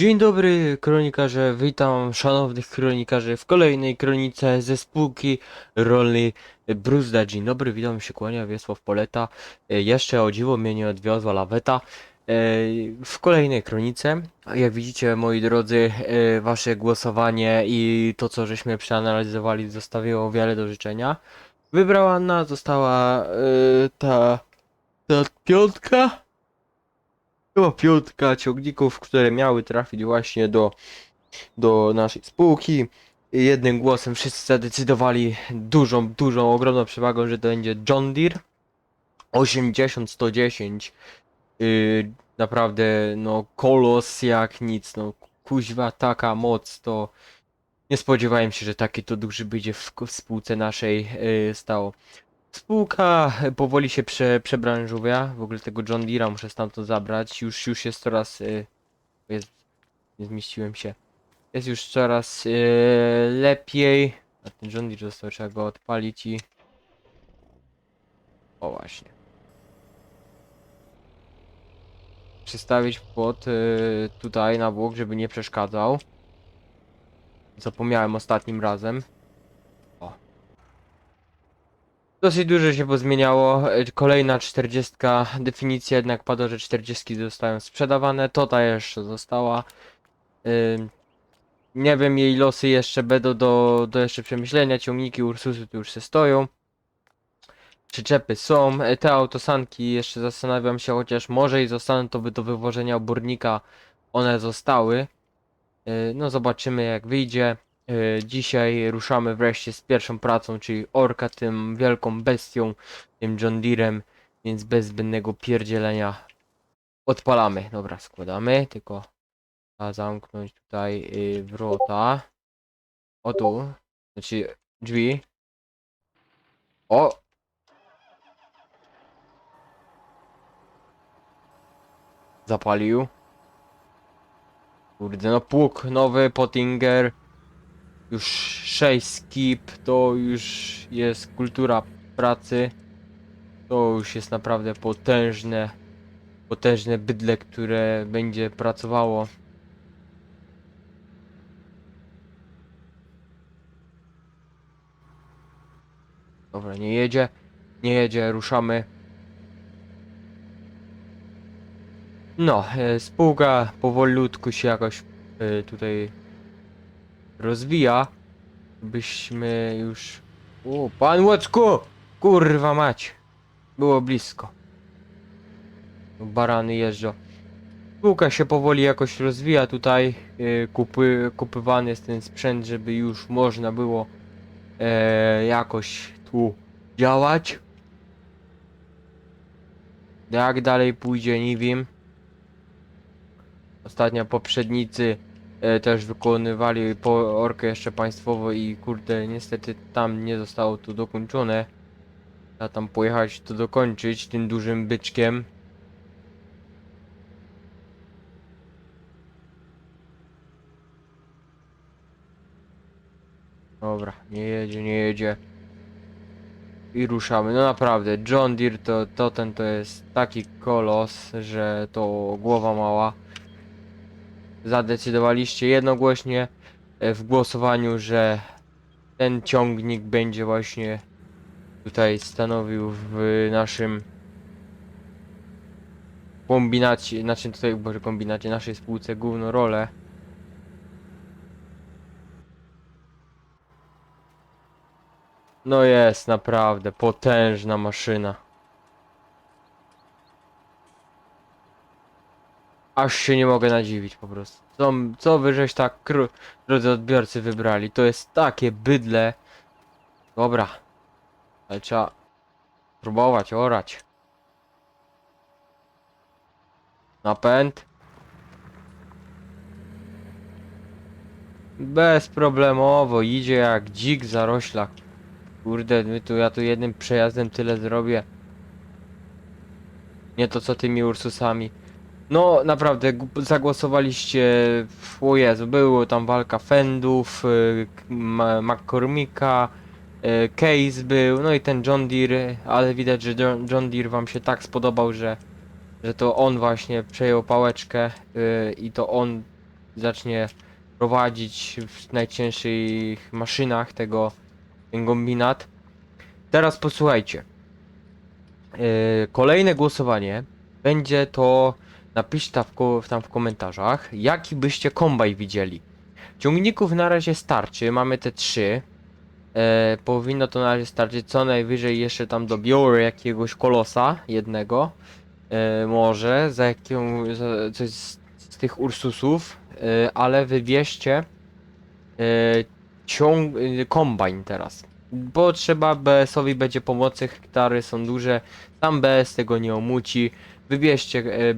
Dzień dobry kronikarze, witam szanownych kronikarzy w kolejnej kronice ze spółki rolnej Bruzda. Dzień dobry, witam się kłania Wiesław Poleta. E, Jeszcze o dziwo mnie nie odwiozła laweta. E, W kolejnej kronice, jak widzicie moi drodzy, e, wasze głosowanie i to co żeśmy przeanalizowali zostawiło wiele do życzenia. Wybrała Anna, została ta, ta piątka. Była piątka ciągników, które miały trafić właśnie do, do naszej spółki. I Jednym głosem wszyscy zadecydowali dużą, dużą, ogromną przewagą, że to będzie John Deere 80-110. Yy, naprawdę, no, kolos jak nic, no, kuźwa, taka moc, to nie spodziewałem się, że taki to duży będzie w w spółce naszej yy, stało. Spółka powoli się prze. W ogóle tego John Deere'a muszę stamtąd zabrać. Już, już jest coraz. Y, jest, nie zmieściłem się. Jest już coraz y, lepiej. A ten John Deere został, trzeba go odpalić i. O właśnie. Przystawić płot y, tutaj na bok, żeby nie przeszkadzał. Zapomniałem ostatnim razem. Dosyć dużo się pozmieniało. E, Kolejna 40 definicja jednak padła, że 40 zostają sprzedawane. Tota jeszcze została. Nie wiem jej losy jeszcze będą do, do jeszcze przemyślenia. Ciągniki Ursusy tu już się stoją. Przyczepy są. E, Te autosanki jeszcze zastanawiam się, chociaż może i zostaną to by do wywożenia obornika. One zostały. Y, No zobaczymy jak wyjdzie. E, Dzisiaj ruszamy wreszcie z pierwszą pracą, czyli orka, tym wielką bestią, tym John Deerem, więc bez zbędnego pierdzielenia odpalamy. Dobra, składamy, tylko trzeba zamknąć tutaj y, wrota. O tu, znaczy drzwi. O! Zapalił. Kurde, no pług nowy, Pottinger. Już 6 skip, to już jest kultura pracy. To już jest naprawdę potężne, potężne bydle, które będzie pracowało. Dobra, nie jedzie, nie jedzie, ruszamy. No, e, spółka powolutku się jakoś e, tutaj rozwija, byśmy już... O, pan Łocku! Kurwa mać! Było blisko. Barany jeżdżą. Spółka się powoli jakoś rozwija tutaj. Yy, kupy, kupywany jest ten sprzęt, żeby już można było e, jakoś tu działać. Jak dalej pójdzie, nie wiem. Ostatnio poprzednicy e, też wykonywali po orkę jeszcze państwowo i kurde niestety tam nie zostało to dokończone. Trzeba tam pojechać to dokończyć tym dużym byczkiem. Dobra, nie jedzie, nie jedzie. I ruszamy. No naprawdę, John Deere to, to ten to jest taki kolos, że to głowa mała zadecydowaliście jednogłośnie e, w głosowaniu, że ten ciągnik będzie właśnie tutaj stanowił w naszym kombinacie, znaczy tutaj, boże kombinacie, naszej spółce główną rolę. No jest naprawdę potężna maszyna. Aż się nie mogę nadziwić po prostu. Co, co wy żeś tak, drodzy odbiorcy, wybrali? To jest takie bydle. Dobra. Ale trzeba próbować, orać. Napęd. Bezproblemowo, idzie jak dzik zaroślak. Kurde, my tu, ja tu jednym przejazdem tyle zrobię. Nie to co tymi Ursusami. No naprawdę, zagłosowaliście, o Jezu, było tam walka Fendów, y, McCormicka, y, Case był, no i ten John Deere, ale widać, że John Deere wam się tak spodobał, że, że to on właśnie przejął pałeczkę y, i to on zacznie prowadzić w najcięższych maszynach tego ten kombinat. Teraz posłuchajcie. Kolejne głosowanie będzie to napiszcie tam w, komentarzach, jaki byście kombaj widzieli. Ciągników na razie starczy, mamy te trzy. E, powinno to na razie starczyć, co najwyżej jeszcze tam dobiorę jakiegoś kolosa, jednego. E, może, za jaką, za coś z, z tych Ursusów, e, ale wybierzcie e, ciąg, kombajn teraz. Bo trzeba BS-owi będzie pomocy, hektary są duże, tam BS tego nie omuci. Wybierzcie e,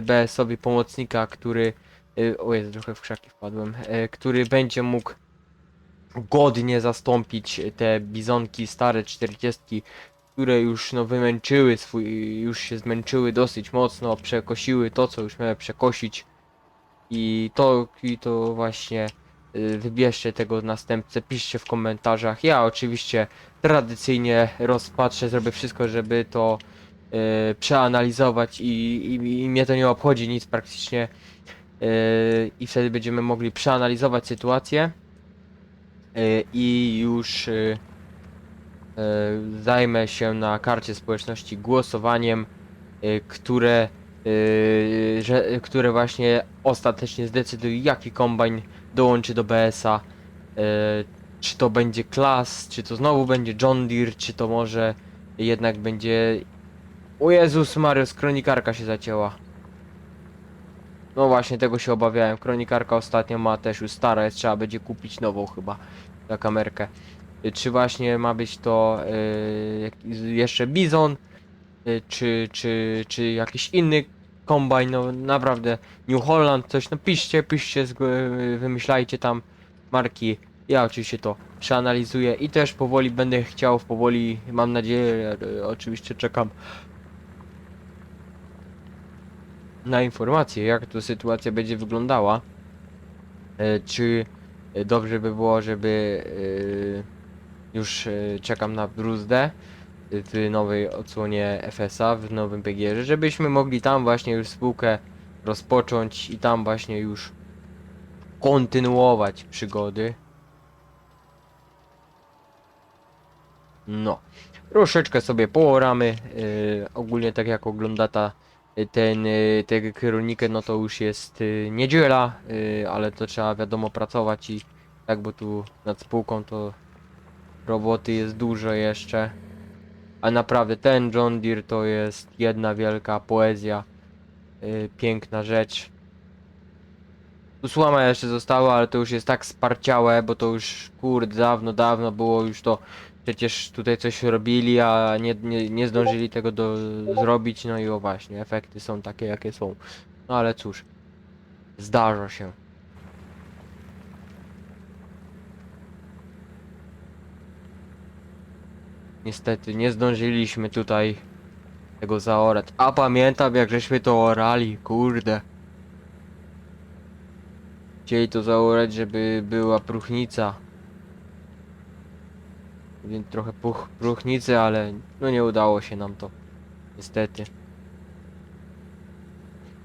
BS-owi pomocnika, który, e, o jest trochę w krzaki wpadłem, e, który będzie mógł godnie zastąpić te bizonki stare 40, które już no wymęczyły swój, już się zmęczyły dosyć mocno, przekosiły to, co już miały przekosić. I to, i to właśnie wybierzcie tego następcę, piszcie w komentarzach. Ja oczywiście tradycyjnie rozpatrzę, zrobię wszystko, żeby to y, przeanalizować i, i, i mnie to nie obchodzi nic praktycznie. Y, I wtedy będziemy mogli przeanalizować sytuację y, i już y, y, zajmę się na karcie społeczności głosowaniem, y, które, y, że, które właśnie ostatecznie zdecyduje jaki kombajn dołączy do BS-a. Y, czy to będzie Klas, czy to znowu będzie John Deere, czy to może jednak będzie... O Jezus Marius, kronikarka się zacięła. No właśnie, tego się obawiałem. Kronikarka ostatnio ma też już stara, jest trzeba będzie kupić nową chyba na kamerkę. Y, Czy właśnie ma być to y, jak- jeszcze Bizon, y, czy, czy, czy jakiś inny kombajn, no naprawdę New Holland, coś, no piszcie, piszcie, wymyślajcie tam marki. Ja oczywiście to przeanalizuję i też powoli będę chciał, powoli, mam nadzieję, y, oczywiście czekam na informacje, jak to sytuacja będzie wyglądała. E, Czy e, dobrze by było, żeby e, już e, czekam na bruzdę w nowej odsłonie FSA, w nowym PGR, żebyśmy mogli tam właśnie już spółkę rozpocząć i tam właśnie już kontynuować przygody. No, troszeczkę sobie pooramy. e, ogólnie tak jak ogląda ta ten, y, tę kronikę, no to już jest y, niedziela, y, ale to trzeba wiadomo pracować i tak, bo tu nad spółką to roboty jest dużo jeszcze. A naprawdę ten John Deere to jest jedna wielka poezja, y, piękna rzecz. Tu słoma jeszcze została, ale to już jest tak sparciałe, bo to już kurde dawno, dawno było już to przecież tutaj coś robili, a nie, nie, nie zdążyli tego do, zrobić, no i o właśnie, efekty są takie jakie są. No ale cóż, zdarza się. Niestety nie zdążyliśmy tutaj tego zaorać. A pamiętam jak żeśmy to orali, kurde. Chcieli to zaorać, żeby była próchnica. Więc trochę puch, próchnicy, ale no nie udało się nam to. Niestety.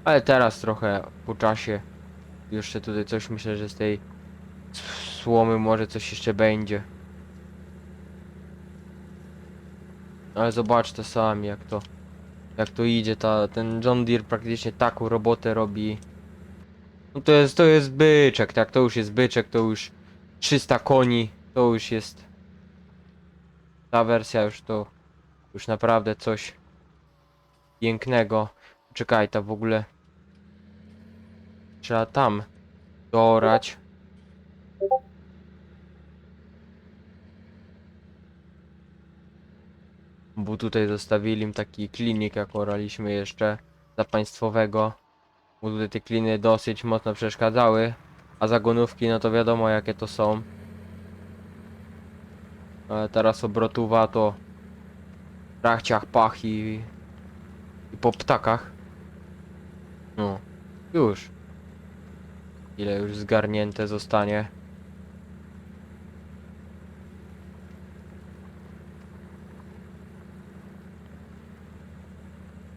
Ale teraz trochę po czasie jeszcze tutaj coś myślę, że z tej słomy może coś jeszcze będzie. Ale zobaczcie sami jak to jak to idzie, ta, ten John Deere praktycznie taką robotę robi. No to jest, to jest byczek, tak, to już jest byczek, to już 300 koni, to już jest ta wersja już to już naprawdę coś pięknego. Czekaj, to w ogóle trzeba tam doorać. Bo tutaj zostawili im taki klinik, jak oraliśmy jeszcze za państwowego. Bo tutaj te kliny dosyć mocno przeszkadzały. A zagonówki, no to wiadomo jakie to są. Ale teraz obrotuwa to rachciach pach i, i po ptakach. No, już. Ile już zgarnięte zostanie.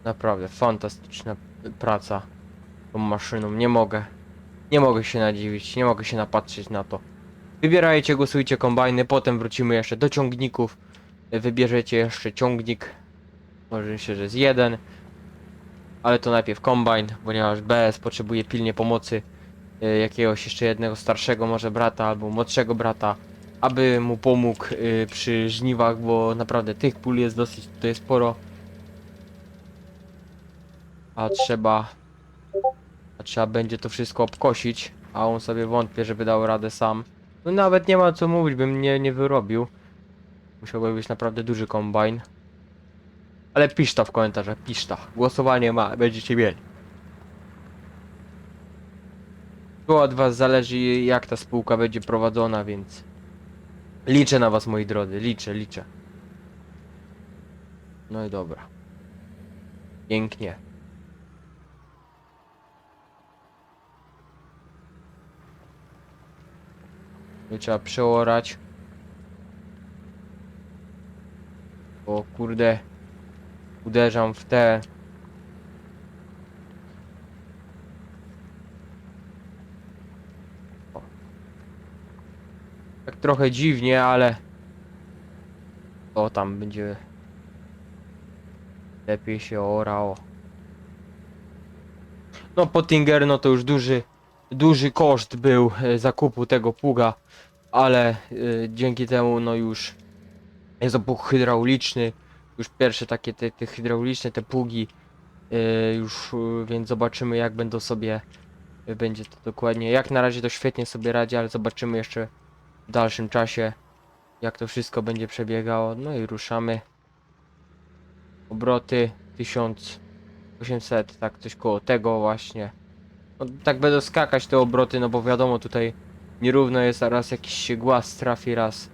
Naprawdę fantastyczna praca tą maszyną. Nie mogę. Nie mogę się nadziwić, nie mogę się napatrzeć na to. Wybierajcie, głosujcie kombajny, potem wrócimy jeszcze do ciągników. Wybierzecie jeszcze ciągnik. Może się, że jest jeden. Ale to najpierw kombajn, ponieważ BS potrzebuje pilnie pomocy e, jakiegoś jeszcze jednego starszego może brata albo młodszego brata, aby mu pomógł e, przy żniwach, bo naprawdę tych pól jest dosyć tutaj sporo. A trzeba a trzeba będzie to wszystko obkosić, a on sobie wątpię, żeby dał radę sam. No nawet nie ma co mówić, bym nie, nie wyrobił. Musiałby być naprawdę duży kombajn. Ale pisz to w komentarzach, pisz to. Głosowanie ma, będziecie mieli. Tu od was zależy jak ta spółka będzie prowadzona, więc... Liczę na was moi drodzy, liczę, liczę. No i dobra. Pięknie. Nie trzeba przeorać. O kurde. Uderzam w te. Tak trochę dziwnie, ale. O tam będzie. Lepiej się orało. No Pottinger no to już duży duży koszt był e, zakupu tego pługa, ale e, dzięki temu no już jest to pług hydrauliczny, już pierwsze takie te, te hydrauliczne, te pługi e, już, więc zobaczymy jak będą sobie, będzie to dokładnie, jak na razie to świetnie sobie radzi, ale zobaczymy jeszcze w dalszym czasie jak to wszystko będzie przebiegało, no i ruszamy. Obroty 1800, tak coś koło tego właśnie. No, tak będą skakać te obroty, no bo wiadomo tutaj nierówno jest, a raz jakiś głaz trafi, raz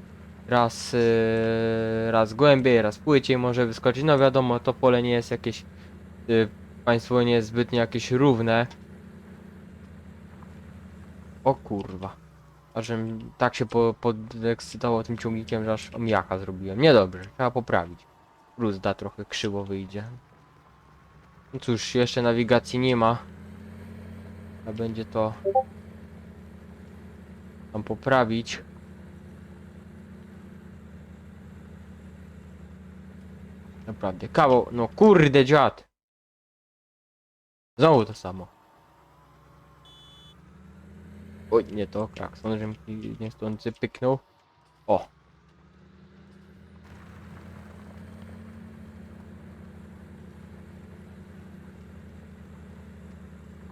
raz, yy, raz głębiej, raz płyciej może wyskoczyć. No wiadomo, to pole nie jest jakieś yy, państwo nie jest jakieś równe. O kurwa. A żem tak się po, podekscytował tym ciągnikiem, że aż omijaka zrobiłem. Niedobrze, trzeba poprawić. Bruzda trochę krzywo wyjdzie. No cóż, jeszcze nawigacji nie ma. A będzie to tam poprawić. Naprawdę, kawał, no kurde dziad. Znowu to samo. Oj, nie to, klakson, że mi niechcący pyknął. O.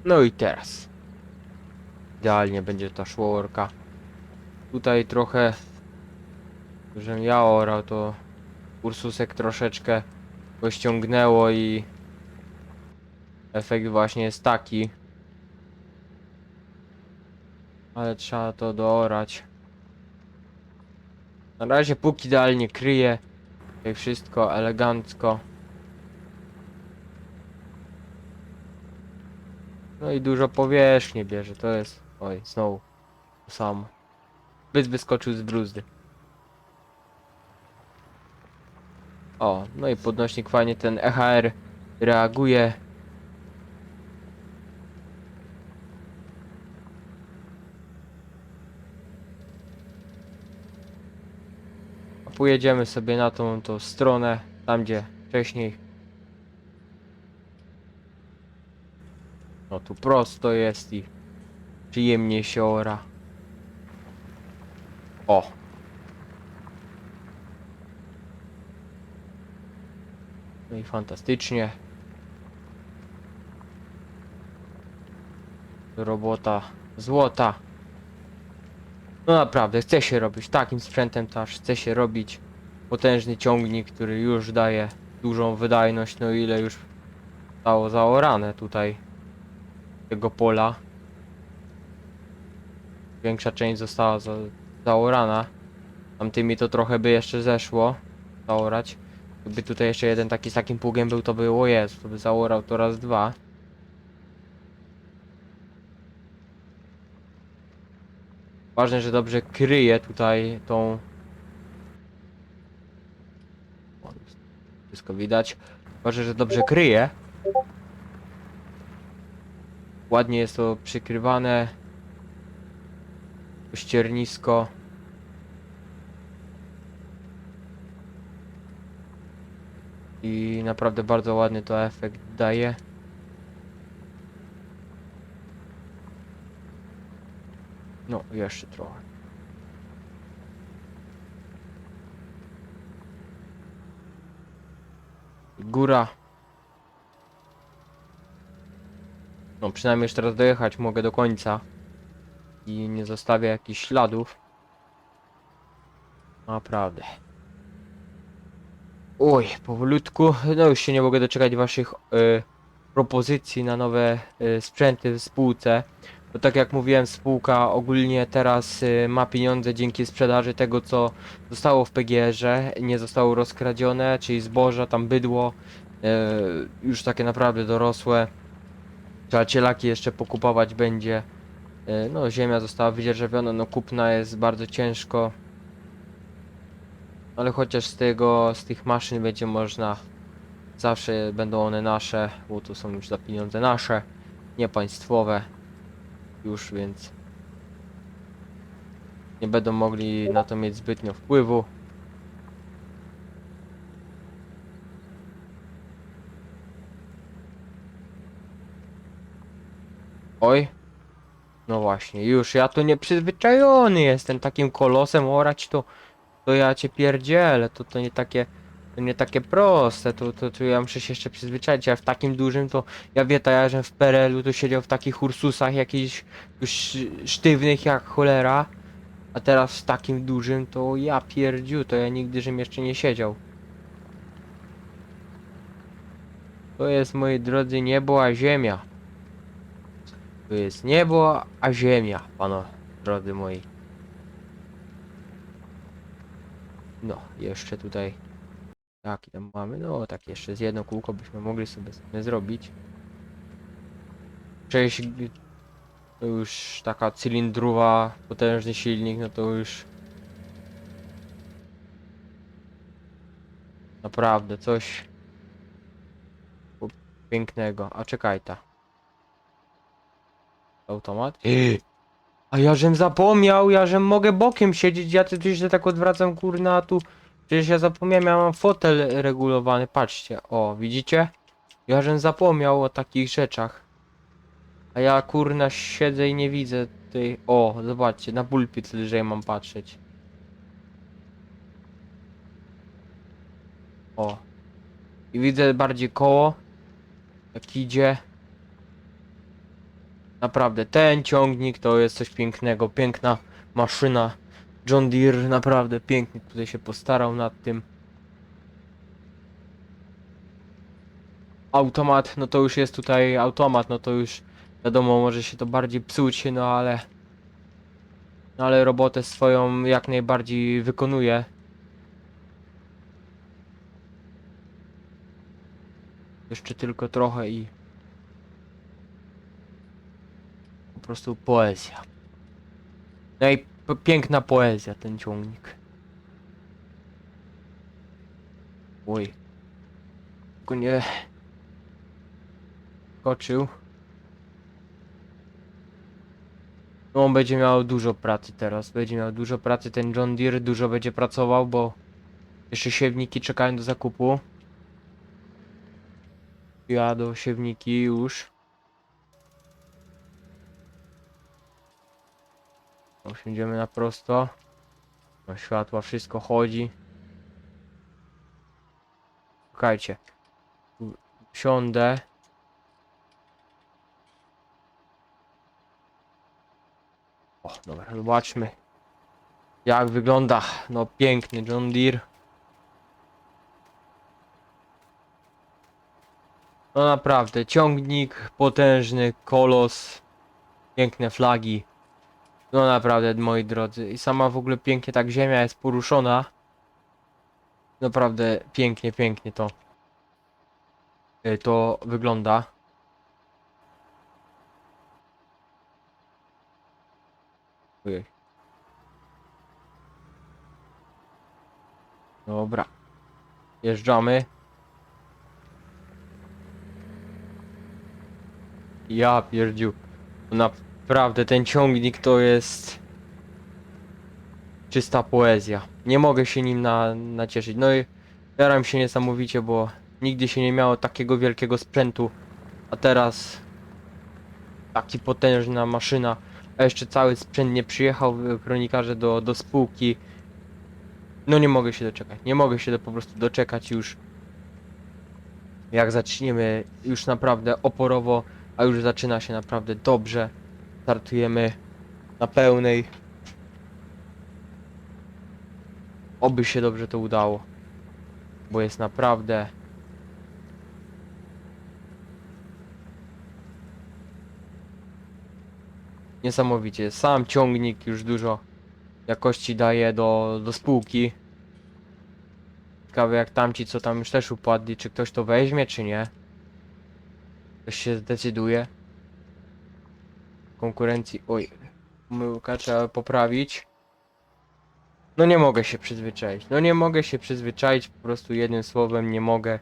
No i teraz. Idealnie będzie ta szłoworka. Tutaj trochę, żebym ja orał, to Ursusek troszeczkę go ściągnęło i efekt właśnie jest taki. Ale trzeba to doorać. Na razie póki idealnie kryje. Tutaj wszystko elegancko. No i dużo powierzchni bierze, to jest... Oj, znowu to samo. Byt wyskoczył z bruzdy. O, no i podnośnik fajnie ten EHR reaguje. Pojedziemy sobie na tą, tą stronę, tam gdzie wcześniej. No tu prosto jest i przyjemnie się ora. O! No i fantastycznie. Robota złota. No naprawdę, chce się robić. Takim sprzętem też chce się robić. Potężny ciągnik, który już daje dużą wydajność. No ile już zostało zaorane tutaj tego pola. Większa część została za, zaorana. Tamtymi to trochę by jeszcze zeszło. Zaorać. Gdyby tutaj jeszcze jeden taki z takim pługiem był, to było jest, to by zaorał to raz dwa. Ważne, że dobrze kryje tutaj tą... Wszystko widać. Ważne, że dobrze kryje. Ładnie jest to przykrywane. ściernisko. I naprawdę bardzo ładny to efekt daje. No, jeszcze trochę. Góra. No, przynajmniej już teraz dojechać mogę do końca. I nie zostawię jakichś śladów. Naprawdę. Oj, powolutku. No już się nie mogę doczekać waszych e, propozycji na nowe e, sprzęty w spółce. Bo tak jak mówiłem, spółka ogólnie teraz e, ma pieniądze dzięki sprzedaży tego, co zostało w PGR-ze, nie zostało rozkradzione, czyli zboża, tam bydło, e, już takie naprawdę dorosłe. Trzeba cielaki jeszcze pokupować będzie. E, No, ziemia została wydzierżawiona, no kupna jest bardzo ciężko. Ale chociaż z tego, z tych maszyn będzie można, zawsze będą one nasze, bo to są już za pieniądze nasze, nie państwowe. Już, więc nie będą mogli na to mieć zbytnio wpływu. Oj. No właśnie, już ja tu nieprzyzwyczajony jestem takim kolosem orać to to ja cię pierdzielę, to to nie takie to nie takie proste, to, to, to ja muszę się jeszcze przyzwyczaić, a w takim dużym to ja wie, to ja żem w PRL-u to siedział w takich ursusach jakichś już sztywnych jak cholera, a teraz w takim dużym to ja pierdziu, to ja nigdy żem jeszcze nie siedział. To jest, moi drodzy, niebo a ziemia. To jest niebo a ziemia, pano, drodzy moi. No, jeszcze tutaj. Jaki tam mamy? No, tak jeszcze z jedno kółko byśmy mogli sobie, zrobić. Cześć. Już taka cylindrowa, potężny silnik, no to już. Naprawdę, coś pięknego. A czekaj ta. Automat? A ja żem zapomniał, ja żem mogę bokiem siedzieć, ja tu się tak odwracam kurna, tu przecież ja zapomniałem, ja mam fotel regulowany, patrzcie, o, widzicie? Ja żem zapomniał o takich rzeczach. A ja kurna siedzę i nie widzę tej, o, zobaczcie, na pulpit lżej mam patrzeć. O. I widzę bardziej koło, jak idzie. Naprawdę, ten ciągnik to jest coś pięknego, piękna maszyna. John Deere naprawdę pięknie tutaj się postarał nad tym. Automat, no to już jest tutaj automat, no to już wiadomo, może się to bardziej psuć, no ale... No ale robotę swoją jak najbardziej wykonuje. Jeszcze tylko trochę i... Po prostu poezja. No i piękna poezja ten ciągnik. Oj. Tylko nie... Skoczył. No on będzie miał dużo pracy teraz. Będzie miał dużo pracy ten John Deere. Dużo będzie pracował, bo... Jeszcze siewniki czekają do zakupu. Jadą siewniki już. Usiądziemy na prosto. No światła, wszystko chodzi. Słuchajcie. Siądę. O, dobra, zobaczmy. Jak wygląda. No piękny John Deere. No naprawdę, ciągnik, potężny, kolos, piękne flagi. No naprawdę, moi drodzy. I sama w ogóle pięknie tak ziemia jest poruszona. Naprawdę pięknie, pięknie to y, to wygląda. Ojej. Dobra. Jeżdżamy. Ja pierdziu. Naprawdę ten ciągnik to jest czysta poezja. Nie mogę się nim na, nacieszyć. No i jaram się niesamowicie, bo nigdy się nie miało takiego wielkiego sprzętu, a teraz taki potężna maszyna, a jeszcze cały sprzęt nie przyjechał, y, kronikarze do, do spółki. No nie mogę się doczekać, nie mogę się do, po prostu doczekać już. Jak zaczniemy już naprawdę oporowo, a już zaczyna się naprawdę dobrze. Startujemy na pełnej. Oby się dobrze to udało. Bo jest naprawdę Niesamowicie. Sam ciągnik już dużo jakości daje do, do spółki. Ciekawe jak tamci, co tam już też upadli, czy ktoś to weźmie, czy nie. Ktoś się zdecyduje. Konkurencji... Oj, pomyłka trzeba poprawić. No nie mogę się przyzwyczaić. No nie mogę się przyzwyczaić, po prostu jednym słowem nie mogę.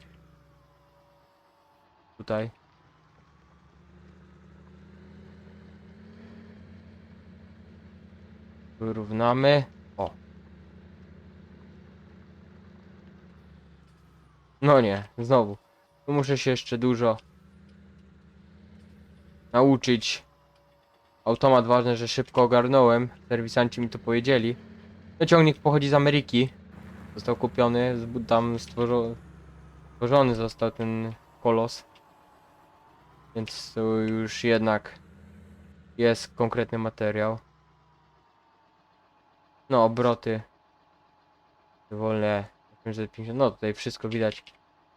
Tutaj. Wyrównamy. O. No nie, znowu. Tu muszę się jeszcze dużo nauczyć. Automat ważne, że szybko ogarnąłem. Serwisanci mi to powiedzieli. No ciągnik pochodzi z Ameryki. Został kupiony, tam stworzo, stworzony został ten kolos. Więc to już jednak jest konkretny materiał. No, obroty. Wolne. 550. No, tutaj wszystko widać.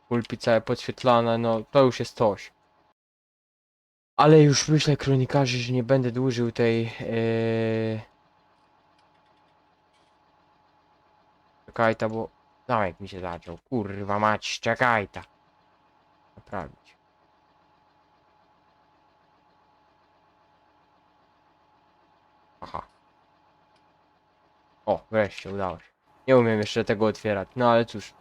Pulpi całe podświetlane, no to już jest coś. Ale już myślę, kronikarzy, że nie będę dłużył tej. Yy... Czekaj ta, bo. Zamek mi się zaczął. Kurwa mać, czekaj ta. Naprawić. Aha. O, wreszcie udało się. Nie umiem jeszcze tego otwierać, no ale cóż.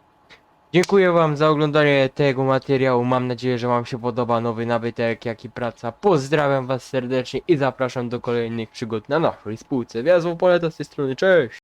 Dziękuję wam za oglądanie tego materiału. Mam nadzieję, że wam się podoba nowy nabytek, jak i praca. Pozdrawiam was serdecznie i zapraszam do kolejnych przygód na naszej spółce. Wiazło Poleta z tej strony, cześć!